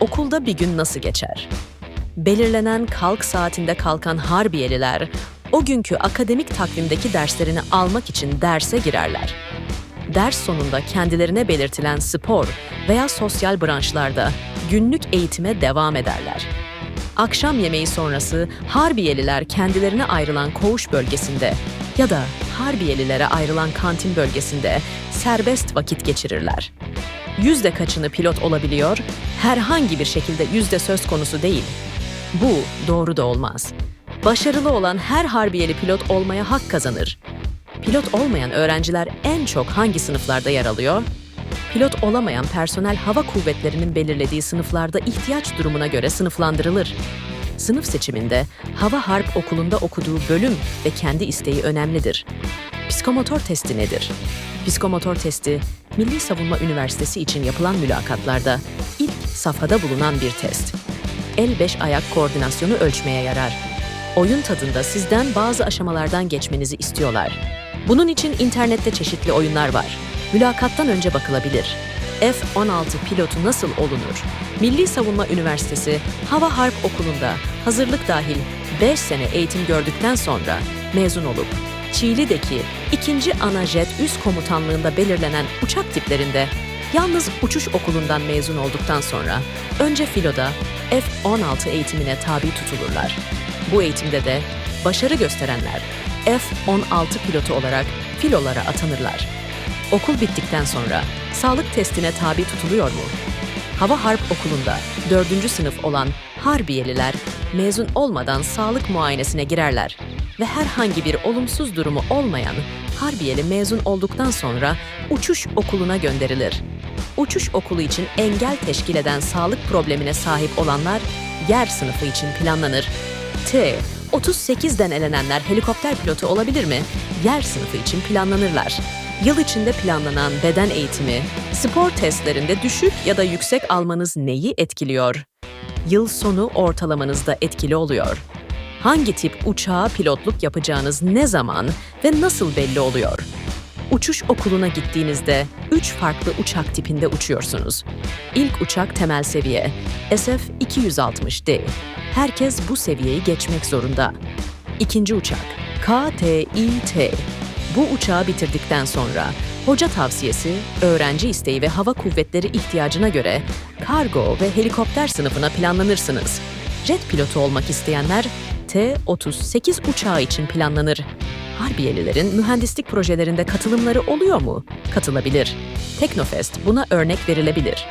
Okulda bir gün nasıl geçer? Belirlenen kalk saatinde kalkan harbiyeliler o günkü akademik takvimdeki derslerini almak için derse girerler. Ders sonunda kendilerine belirtilen spor veya sosyal branşlarda günlük eğitime devam ederler. Akşam yemeği sonrası Harbiyeliler kendilerine ayrılan koğuş bölgesinde ya da Harbiyelilere ayrılan kantin bölgesinde serbest vakit geçirirler. Yüzde kaçını pilot olabiliyor, herhangi bir şekilde yüzde söz konusu değil. Bu doğru da olmaz. Başarılı olan her Harbiyeli pilot olmaya hak kazanır. Pilot olmayan öğrenciler en çok hangi sınıflarda yer alıyor? Pilot olamayan personel hava kuvvetlerinin belirlediği sınıflarda ihtiyaç durumuna göre sınıflandırılır. Sınıf seçiminde Hava Harp Okulu'nda okuduğu bölüm ve kendi isteği önemlidir. Psikomotor testi nedir? Psikomotor testi, Milli Savunma Üniversitesi için yapılan mülakatlarda ilk safhada bulunan bir test. El beş ayak koordinasyonu ölçmeye yarar. Oyun tadında sizden bazı aşamalardan geçmenizi istiyorlar. Bunun için internette çeşitli oyunlar var. Mülakattan önce bakılabilir. F-16 pilotu nasıl olunur? Milli Savunma Üniversitesi Hava Harp Okulu'nda hazırlık dahil 5 sene eğitim gördükten sonra mezun olup Çiğli'deki 2. Ana Jet Üst Komutanlığında belirlenen uçak tiplerinde yalnız uçuş okulundan mezun olduktan sonra önce filoda F-16 eğitimine tabi tutulurlar. Bu eğitimde de başarı gösterenler F-16 pilotu olarak filolara atanırlar. Okul bittikten sonra sağlık testine tabi tutuluyor mu? Hava Harp Okulu'nda 4. sınıf olan Harbiyeliler mezun olmadan sağlık muayenesine girerler ve herhangi bir olumsuz durumu olmayan Harbiyeli mezun olduktan sonra uçuş okuluna gönderilir. Uçuş okulu için engel teşkil eden sağlık problemine sahip olanlar yer sınıfı için planlanır. T. 38'den elenenler helikopter pilotu olabilir mi? Yer sınıfı için planlanırlar. Yıl içinde planlanan beden eğitimi, spor testlerinde düşük ya da yüksek almanız neyi etkiliyor? Yıl sonu ortalamanızda etkili oluyor. Hangi tip uçağa pilotluk yapacağınız ne zaman ve nasıl belli oluyor? Uçuş okuluna gittiğinizde 3 farklı uçak tipinde uçuyorsunuz. İlk uçak temel seviye, SF-260D. Herkes bu seviyeyi geçmek zorunda. İkinci uçak, KTİT. Bu uçağı bitirdikten sonra hoca tavsiyesi, öğrenci isteği ve hava kuvvetleri ihtiyacına göre kargo ve helikopter sınıfına planlanırsınız. Jet pilotu olmak isteyenler T-38 uçağı için planlanır. Harbiyelilerin mühendislik projelerinde katılımları oluyor mu? Katılabilir. Teknofest buna örnek verilebilir.